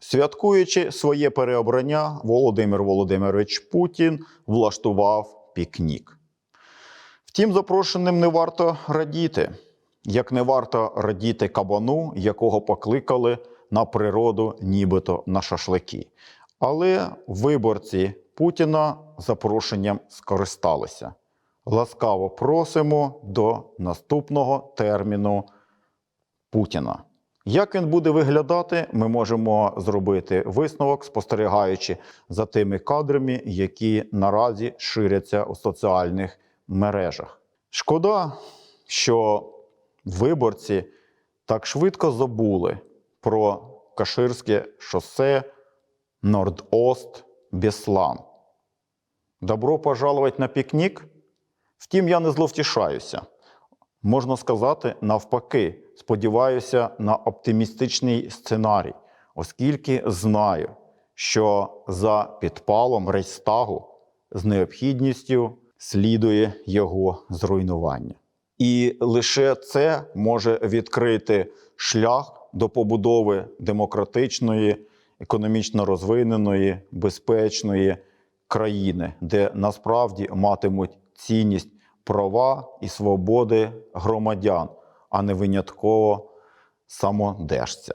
Святкуючи своє переобрання, Володимир Володимирович Путін влаштував пікнік. Втім, запрошеним не варто радіти, як не варто радіти кабану, якого покликали на природу, нібито на шашлики. Але виборці Путіна запрошенням скористалися. Ласкаво просимо до наступного терміну Путіна. Як він буде виглядати, ми можемо зробити висновок, спостерігаючи за тими кадрами, які наразі ширяться у соціальних мережах. Шкода, що виборці так швидко забули про Каширське шосе Норд-Ост Беслан. Добро пожаловать на пікнік. Втім, я не зловтішаюся. Можна сказати, навпаки, сподіваюся на оптимістичний сценарій, оскільки знаю, що за підпалом Рейхстагу з необхідністю слідує його зруйнування. І лише це може відкрити шлях до побудови демократичної, економічно розвиненої, безпечної країни, де насправді матимуть цінність права і свободи громадян, а не винятково самодержця.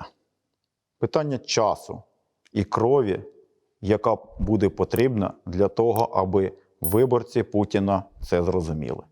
Питання часу і крові, яка буде потрібна для того, аби виборці Путіна це зрозуміли.